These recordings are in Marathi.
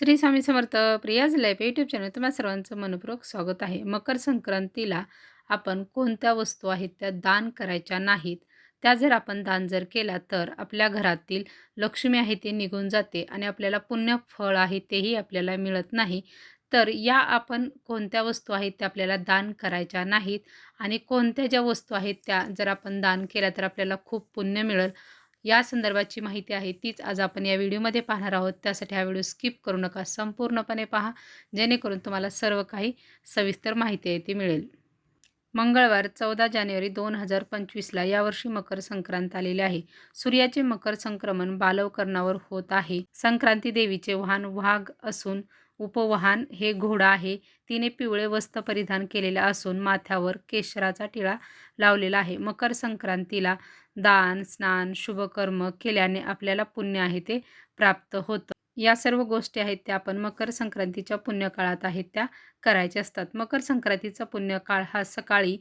Shri Swami Samarth Priya's life YouTube channel तुम्हाला सर्वांचं मनपूर्वक स्वागत आहे. मकर संक्रांतीला आपण कोणत्या वस्तू आहेत त्या दान करायच्या नाहीत? त्या जर आपण दान जर केला तर आपल्या घरातील लक्ष्मी आहे ते निघून जाते आणि आपल्याला पुण्य फळ आहे तेही आपल्याला मिळत नाही. तर या आपण कोणत्या वस्तू आहेत त्या आपल्याला दान करायच्या नाहीत आणि कोणत्या ज्या वस्तू आहेत त्या जर आपण दान केल्या तर आपल्याला खूप पुण्य मिळेल. या संदर्भाची माहिती आहे तीच आज आपण या व्हिडिओमध्ये पाहणार आहोत. त्यासाठी हा व्हिडिओ स्किप करू नका संपूर्णपणे पहा जेणेकरून तुम्हाला सर्व काही सविस्तर माहिती आहे ती मिळेल. मंगळवार चौदा जानेवारी दोन हजार पंचवीसला यावर्षी मकर संक्रांत आलेली आहे. सूर्याचे मकर संक्रमण बालवकरणावर होत आहे. संक्रांती देवीचे वाहन वाघ असून उपवाहन हे घोडा आहे. तिने पिवळे वस्त्र परिधान केलेले असून माथ्यावर केशराचा टिळा लावलेला आहे. मकर संक्रांतीला दान स्नान शुभकर्म केल्याने आपल्याला पुण्य आहे ते प्राप्त होतं. या सर्व गोष्टी आहेत त्या आपण मकर संक्रांतीच्या पुण्यकाळात आहेत त्या करायच्या असतात. मकर संक्रांतीचा पुण्यकाळ हा सकाळी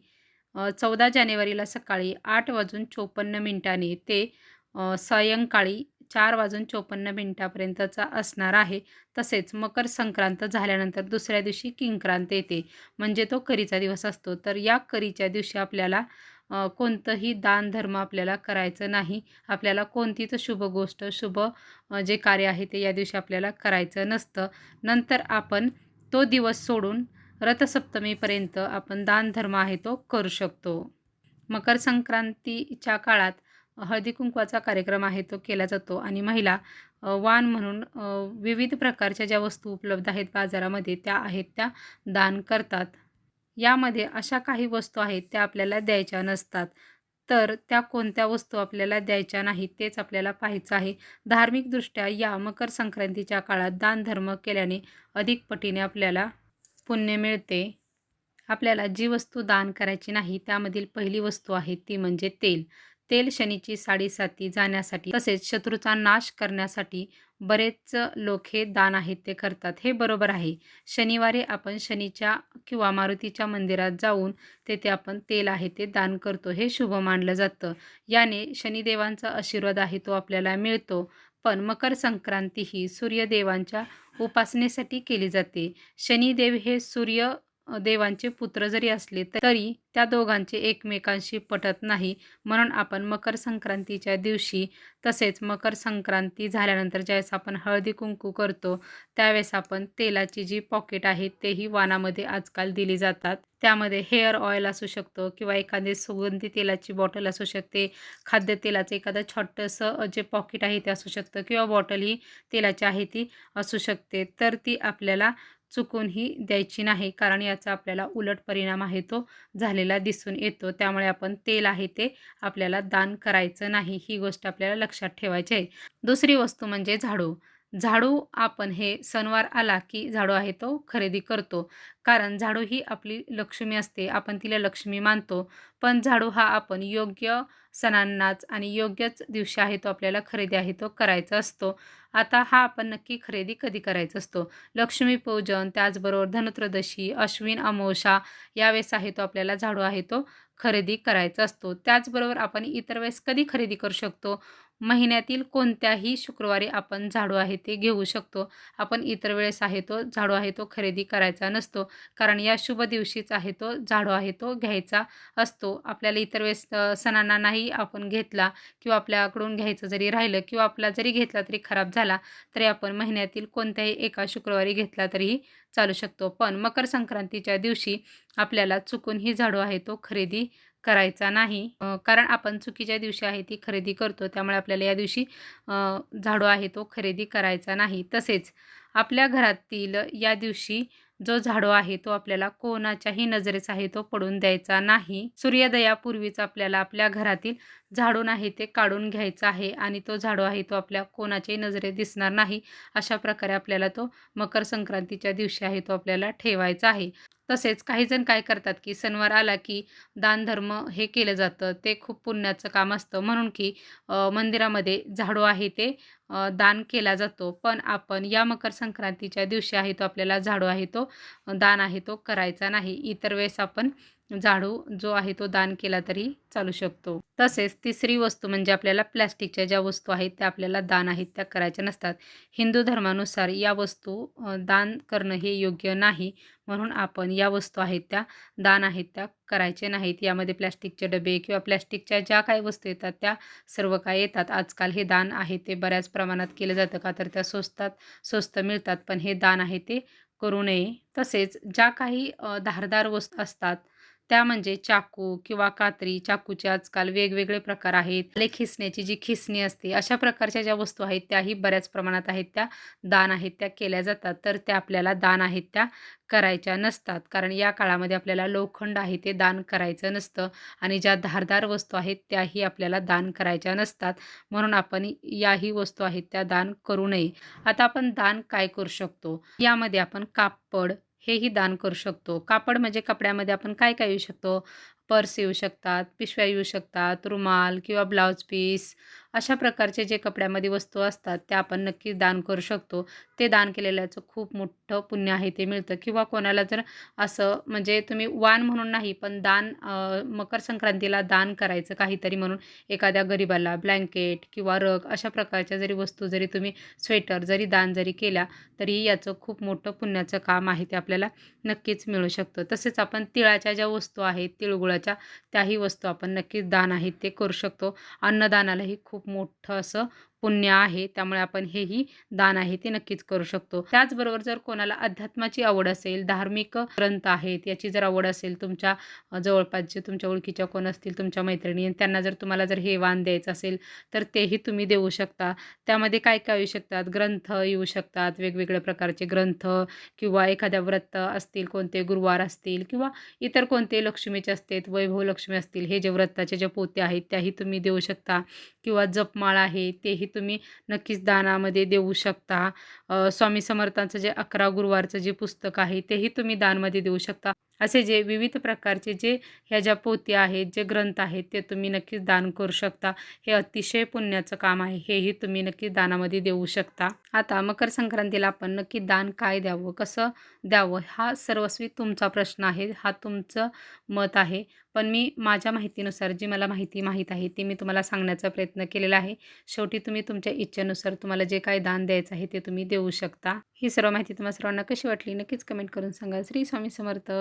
चौदा जानेवारीला सकाळी आठ वाजून चोपन्न मिनिटांनी ते सायंकाळी चार वाजून चोपन्न मिनिटापर्यंतचा असणार आहे. तसेच मकर संक्रांत झाल्यानंतर दुसऱ्या दिवशी किंक्रांत येते. म्हणजे तो करीचा दिवस असतो. तर या करीच्या दिवशी आपल्याला कोणतंही दानधर्म आपल्याला करायचं नाही. आपल्याला कोणतीच शुभ गोष्ट शुभ जे कार्य आहे ते या दिवशी आपल्याला करायचं नसतं. नंतर आपण तो दिवस सोडून रथसप्तमीपर्यंत आपण दानधर्म आहे तो करू शकतो. मकर संक्रांतीच्या काळात हळदी कुंकवाचा कार्यक्रम आहे तो केला जातो आणि महिला वाण म्हणून विविध प्रकारच्या ज्या वस्तू उपलब्ध आहेत बाजारामध्ये त्या आहेत त्या दान करतात. यामध्ये अशा काही वस्तू आहेत त्या आपल्याला द्यायच्या नसतात. तर त्या कोणत्या वस्तू आपल्याला द्यायच्या नाहीत तेच आपल्याला पाहायचं आहे. धार्मिकदृष्ट्या या मकर संक्रांतीच्या काळात दानधर्म केल्याने अधिक पटीने आपल्याला पुण्य मिळते. आपल्याला जी वस्तू दान करायची नाही त्यामधील पहिली वस्तू आहे ती म्हणजे तेल. तेल शनीची साडेसाती जाण्यासाठी तसेच शत्रूचा नाश करण्यासाठी बरेच लोक हे दान आहेत ते करतात. हे बरोबर आहे. शनिवारी आपण शनीच्या किंवा मारुतीच्या मंदिरात जाऊन तेथे आपण तेल आहे ते दान करतो. हे शुभ मानलं जातं. याने शनिदेवांचा आशीर्वाद आहे तो आपल्याला मिळतो. पण मकर संक्रांती ही सूर्यदेवांच्या उपासनेसाठी केली जाते. शनिदेव हे सूर्य देवांचे पुत्र जरी असले तरी त्या दोघांचे एकमेकांशी पटत नाही. म्हणून आपण मकर संक्रांतीच्या दिवशी तसेच मकर संक्रांती झाल्यानंतर ज्यावेळेस आपण हळदी कुंकू करतो त्यावेळेस आपण तेलाची जी पॉकेट आहे तेही वानामध्ये आजकाल दिली जातात. त्यामध्ये हेअर ऑइल असू शकतो किंवा एखादी सुगंधी तेलाची बॉटल असू शकते. खाद्यतेलाचं एखादं छोटंसं जे पॉकेट आहे ते असू शकतं किंवा बॉटल ही तेलाची आहे ती असू शकते. तर ती आपल्याला चुकूनही द्यायची नाही. कारण याचा आपल्याला उलट परिणाम आहे तो झालेला दिसून येतो. त्यामुळे आपण तेल आहे ते आपल्याला दान करायचं नाही ही गोष्ट आपल्याला लक्षात ठेवायची आहे. दुसरी वस्तू म्हणजे झाडू. झाडू आपण हे सणवार आला की झाडू आहे तो खरेदी करतो. कारण झाडू ही आपली लक्ष्मी असते आपण तिला लक्ष्मी मानतो. पण झाडू हा आपण योग्य सणांनाच आणि योग्यच दिवशी आहे तो आपल्याला खरेदी आहे तो करायचा असतो. आता हा आपण नक्की खरेदी कधी करायचा असतो? लक्ष्मीपूजन त्याचबरोबर धनत्रदशी अश्विन अमोषा यावेळेस आहे तो आपल्याला झाडू आहे तो खरेदी करायचा असतो. त्याचबरोबर आपण इतर वेळेस कधी खरेदी करू शकतो? महिन्यातील कोणत्याही शुक्रवारी आपण झाडू आहे ते घेऊ शकतो. आपण इतर वेळेस आहे तो झाडू आहे तो खरेदी करायचा नसतो. कारण या शुभ दिवशीच आहे तो झाडू आहे तो घ्यायचा असतो. आपल्याला इतर वेळेस सणांना नाही आपण घेतला किंवा आपल्याकडून घ्यायचं जरी राहिलं किंवा आपला जरी घेतला तरी खराब झाला तरी आपण महिन्यातील कोणत्याही एका शुक्रवारी घेतला तरीही चालू शकतो. पण मकर संक्रांतीच्या दिवशी आपल्याला चुकून ही झाडू आहे तो खरेदी करायचा नाही. कारण आपण चुकीच्या दिवशी आहे ती खरेदी करतो त्यामुळे आपल्याला या दिवशी झाडू आहे तो खरेदी करायचा नाही. तसेच आपल्या घरातील या दिवशी जो झाडू आहे तो आपल्याला कोणाच्याही नजरेचा आहे तो पडून द्यायचा नाही. सूर्योदयापूर्वीच आपल्याला आपल्या घरातील झाडून आहे ते काढून घ्यायचा आहे आणि तो झाडू आहे तो आपल्या कोणाच्याही नजरेत दिसणार नाही. अशा प्रकारे आपल्याला तो मकर संक्रांतीच्या दिवशी आहे तो आपल्याला ठेवायचा आहे. तसेच काही जण काय करतात की सणवार आला की दानधर्म हे केलं जातं ते खूप पुण्याचं काम असतं. म्हणून की मंदिरामध्ये झाडू आहे ते दान केला जातो. पण आपण या मकर संक्रांतीच्या दिवशी आहे तो आपल्याला झाडू आहे तो दान आहे तो करायचा नाही. इतर वेळेस आपण झाडू जो आहे तो दान केला तरी चालू शकतो. तसेच तिसरी वस्तू म्हणजे आपल्याला प्लॅस्टिकच्या ज्या वस्तू आहेत त्या आपल्याला दान आहेत त्या करायच्या नसतात. हिंदू धर्मानुसार या वस्तू दान करणं हे योग्य नाही. म्हणून आपण या वस्तू आहेत त्या दान आहेत त्या करायचे नाहीत. यामध्ये प्लॅस्टिकचे डबे किंवा प्लॅस्टिकच्या ज्या काही वस्तू येतात त्या सर्व काय येतात. आजकाल हे दान आहे ते बऱ्याच प्रमाणात केलं जातं का? तर त्या स्वस्तात स्वस्त मिळतात. पण हे दान आहे ते करू नये. तसेच ज्या काही धारदार वस्तू असतात त्या म्हणजे चाकू किंवा कात्री चाकूचे आजकाल वेगवेगळे प्रकार आहेत. ले खिसण्याची जी खिसणी असते अशा प्रकारच्या ज्या वस्तू आहेत त्याही बऱ्याच प्रमाणात आहेत त्या दान आहेत त्या केल्या जातात. तर त्या आपल्याला दान आहेत त्या करायच्या नसतात. कारण या काळामध्ये आपल्याला लोखंड आहे ते दान करायचं नसतं. आणि ज्या धारदार वस्तू आहेत त्याही आपल्याला दान करायच्या नसतात. म्हणून आपण याही वस्तू आहेत त्या दान करू नये. आता आपण दान काय करू शकतो? यामध्ये आपण कापड हेही दान करू शकतो. कापड म्हणजे कपड्यामध्ये आपण काय काय येऊ शकतो? पर्स येऊ शकतात पिशव्या येऊ शकतात रुमाल किंवा ब्लाऊज पीस अशा प्रकारचे जे कपड्यामध्ये वस्तू असतात त्या आपण नक्कीच दान करू शकतो. ते दान केलेल्याचं खूप मोठं पुण्य आहे ते मिळतं. किंवा कोणाला जर असं म्हणजे तुम्ही वान म्हणून नाही पण दान मकर संक्रांतीला दान करायचं काहीतरी म्हणून एखाद्या गरिबाला ब्लँकेट किंवा रग अशा प्रकारच्या जरी वस्तू जरी तुम्ही स्वेटर जरी दान जरी केल्या तरी याचं खूप मोठं पुण्याचं काम आहे ते आपल्याला नक्कीच मिळू शकतं. तसेच आपण तिळाच्या ज्या वस्तू आहेत तिळगुळाच्या त्याही वस्तू आपण नक्कीच दान आहेत ते करू शकतो. अन्नदानालाही खूप खूप मोठं असं पुण्य आहे त्यामुळे आपण हेही दान आहे ते नक्कीच करू शकतो. त्याचबरोबर जर कोणाला अध्यात्माची आवड असेल धार्मिक ग्रंथ आहेत याची जर आवड असेल तुमच्या जवळपास जे तुमच्या ओळखीच्या कोण असतील तुमच्या मैत्रिणी त्यांना जर तुम्हाला जर हे वाण द्यायचं असेल तर तेही तुम्ही देऊ शकता. त्यामध्ये काय काय येऊ शकतात? ग्रंथ येऊ शकतात वेगवेगळ्या प्रकारचे ग्रंथ किंवा एखाद्या व्रत असतील कोणते गुरुवार असतील किंवा इतर कोणते लक्ष्मीचे असतील वैभव लक्ष्मी असतील हे जे व्रताचे जे पोते आहेत त्याही तुम्ही देऊ शकता. किंवा जपमाळ आहे तेही तुम्ही नक्कीच दानामध्ये देऊ शकता. स्वामी समर्थांचं जे अकरा गुरुवारचं जे पुस्तक आहे तेही तुम्ही दानमध्ये देऊ शकता. असे जे विविध प्रकारचे जे ह्या ज्या पोती आहेत जे ग्रंथ आहेत ते तुम्ही नक्कीच दान करू शकता. हे अतिशय पुण्याचं काम आहे. हेही तुम्ही नक्कीच दानामध्ये देऊ शकता. आता मकर संक्रांतीला आपण नक्की दान काय द्यावं कसं द्यावं हा सर्वस्वी तुमचा प्रश्न आहे हा तुमचं मत आहे. पण मी माझ्या माहितीनुसार जी मला माहिती माहीत आहे ती मी तुम्हाला सांगण्याचा प्रयत्न केलेला आहे. शेवटी तुम्ही तुमच्या इच्छेनुसार तुम्हाला जे काही दान द्यायचं आहे ते तुम्ही देऊ शकता. ही सर्व माहिती तुम्हाला सर्वांना कशी वाटली नक्कीच कमेंट करून सांगा. श्री स्वामी समर्थ.